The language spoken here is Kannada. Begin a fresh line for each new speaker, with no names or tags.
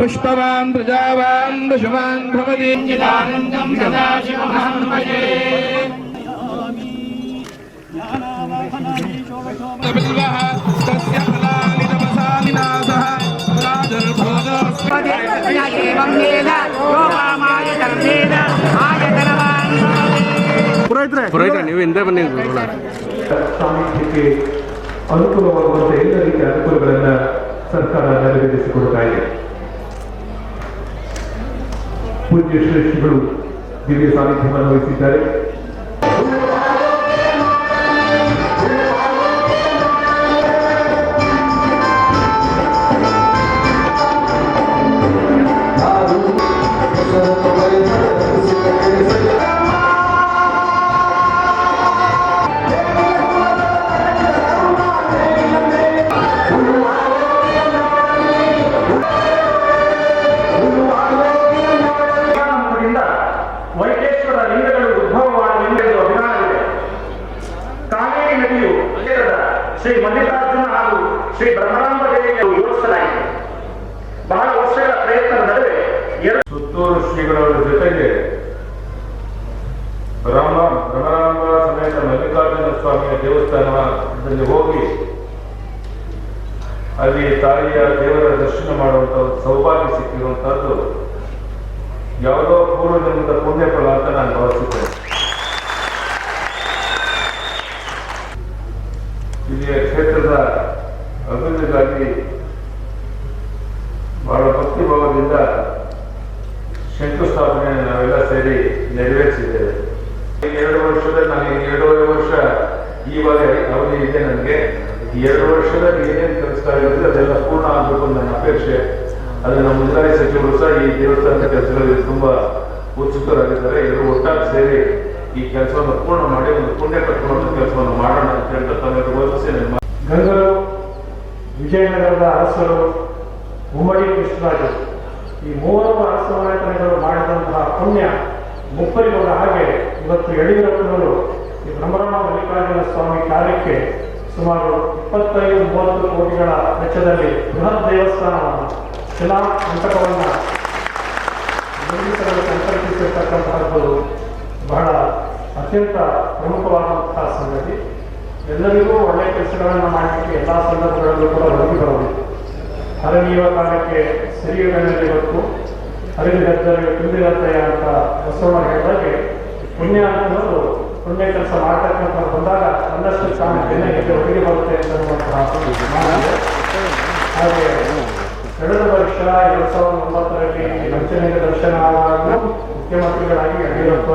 पुष्पवान् प्रजावान् दशवान् भवति चिदानन्दं सदा शिवमहं भजे बिल्वः तस्य फलानितमसा विनाशः प्रादुर्भूतोऽस्मि
एवं वेद योगामाय कर्मेण आयतनवान्
ಪುರೋಹಿತ ನೀವು ಹಿಂದೆ ಬನ್ನಿ
ಸಾಹಿತ್ಯಕ್ಕೆ ಅನುಕೂಲವಾಗುವಂತೆ ಎಲ್ಲ ರೀತಿಯ ಅನುಕೂಲಗಳನ್ನ ಸರ್ಕಾರ ನೆರವೇರಿಸಿಕೊಡ್ತಾ ಇದೆ ಶ್ರೇಷ್ಠಿಗಳು ದಿವ್ಯ ಸಾನ್ನಿಧ್ಯವನ್ನು ವಹಿಸಿದ್ದಾರೆ.
ವೈಕೇಶ್ವರ ಲಿಂಗಗಳು ಉದ್ಭವವಾಗಲೆಂದು ಅಭಿಮಾನವಿದೆ. ಕಾವೇರಿ ನದಿಯು ಕ್ಷೇತ್ರದ ಶ್ರೀ ಮಲ್ಲಿಕಾರ್ಜುನ ಹಾಗೂ ಶ್ರೀ ಬ್ರಹ್ಮರಾಂಬ ದೇವಿಯನ್ನು ಯೋಚಿಸಲಾಗಿದೆ ಬಹಳ ವರ್ಷಗಳ ಪ್ರಯತ್ನದ ನಡುವೆ ಎರಡು
ಸುತ್ತೂರು ಶ್ರೀಗಳವರ ಜೊತೆಗೆ ರಾಮ ಭ್ರಮರಾಂಬ ಸಮೇತ ಮಲ್ಲಿಕಾರ್ಜುನ ಸ್ವಾಮಿಯ ದೇವಸ್ಥಾನದಲ್ಲಿ ಹೋಗಿ ಅಲ್ಲಿ ತಾಯಿಯ ದೇವರ ದರ್ಶನ ಮಾಡುವಂತಹ ಸೌಭಾಗ್ಯ ಸಿಕ್ಕಿರುವಂತಹದ್ದು ಯಾವುದೋ ಪೂರ್ವ ಜನ್ಮದ ಪುಣ್ಯ ಫಲ ಅಂತ ನಾನು ಭಾವಿಸುತ್ತೇನೆ. ಇಲ್ಲಿಯ ಕ್ಷೇತ್ರದ ಅಭಿವೃದ್ಧಿಗಾಗಿ ಬಹಳ ಭಕ್ತಿ ಭಾವದಿಂದ ಶಂಕುಸ್ಥಾಪನೆಯನ್ನು ನಾವೆಲ್ಲ ಸೇರಿ ನೆರವೇರಿಸಿದ್ದೇವೆ. ಈ ಎರಡು ವರ್ಷದಲ್ಲಿ ನನಗೆ ಈ ಎರಡೂವರೆ ವರ್ಷ ಈವಾಗ ಅವಧಿ ಇದೆ ನನಗೆ ಈ ಎರಡು ವರ್ಷದಲ್ಲಿ ಏನೇನು ಕೆಲಸಗಳಿರುತ್ತೆ ಅದೆಲ್ಲ ಪೂರ್ಣ ಆಗಬೇಕು ನನ್ನ ಅಪೇಕ್ಷೆ. ಅದನ್ನ ಮುಜರಾಯಿ ಸಚಿವರು ಸಹ ಈ ದೇವಸ್ಥಾನದ ಕೆಲಸಗಳಲ್ಲಿ ತುಂಬಾ ಉತ್ಸುಕರಾಗಿದ್ದಾರೆ. ಎಲ್ಲರೂ ಒಟ್ಟಾಗಿ ಸೇರಿ ಈ ಕೆಲಸವನ್ನು ಪೂರ್ಣ ಮಾಡಿ, ಒಂದು ಪುಣ್ಯ ಕಟ್ಟುವಂತ ಕೆಲಸವನ್ನು ಮಾಡೋಣ ಅಂತ ಹೇಳ್ತಾ
ಗಂಗರು, ವಿಜಯನಗರದ ಅರಸರು ಉಮ್ಮಡಿ ಕೃಷ್ಣರಾಜರು, ಈ ಮೂವರು ಅರಸನಾಯಕರುಗಳು ಮಾಡಿದಂತಹ ಪುಣ್ಯ ಮುಪ್ಪರಿಗೊಂಡ ಹಾಗೆ ಇವತ್ತು ಯಡಿಯೂರಪ್ಪನವರು ಈ ಬ್ರಹ್ಮರಾಮ ಮಲ್ಲಿಕಾರ್ಜುನ ಸ್ವಾಮಿ ಕಾರ್ಯಕ್ಕೆ ಸುಮಾರು ಇಪ್ಪತ್ತೈದು, ಮೂವತ್ತು ಕೋಟಿಗಳ ವೆಚ್ಚದಲ್ಲಿ ಬೃಹತ್ ದೇವಸ್ಥಾನವನ್ನು ಶಿಲಾ ಮಂಟಪವನ್ನು ನಿರ್ಮಿಸಲು ಬಹಳ ಅತ್ಯಂತ ಪ್ರಮುಖವಾದಂತಹ ಸಂಗತಿ ಎಲ್ಲರಿಗೂ ಒಳ್ಳೆಯ ಕೆಲಸಗಳನ್ನು ಮಾಡಲಿಕ್ಕೆ ಎಲ್ಲ ಸಂದರ್ಭಗಳಲ್ಲೂ ಕೂಡ ಹೊರಗೆ ಬರಬೇಕು ಅರಣ್ಯವ ಕಾಲಕ್ಕೆ ಸಿರಿಯುಗನಲ್ಲಿ ಇವತ್ತು ಗದ್ದರಿಗೆ ತುಂಬಿರತ್ತೆ ಅಂತ ಬಸವಣ್ಣ ಹೇಳಿದಾಗೆ, ಪುಣ್ಯ ಅನ್ನೋದು ಪುಣ್ಯ ಕೆಲಸ ಮಾಡ್ತಕ್ಕಂಥ ಬಂದಾಗ ಒಂದಷ್ಟು ಸ್ಥಾನ ಬೆನ್ನಿಗೆ ಹೊರಗೆ ಬರುತ್ತೆ ಅಂತ. ಹಾಗೆ ಕಳೆದ ವರ್ಷ ಎರಡ್ ಸಾವಿರದ ಒಂಬತ್ತರಲ್ಲಿ ದರ್ಶನ ಮುಖ್ಯಮಂತ್ರಿಗಳಾಗಿ ಯಡಿಯೂರಪ್ಪ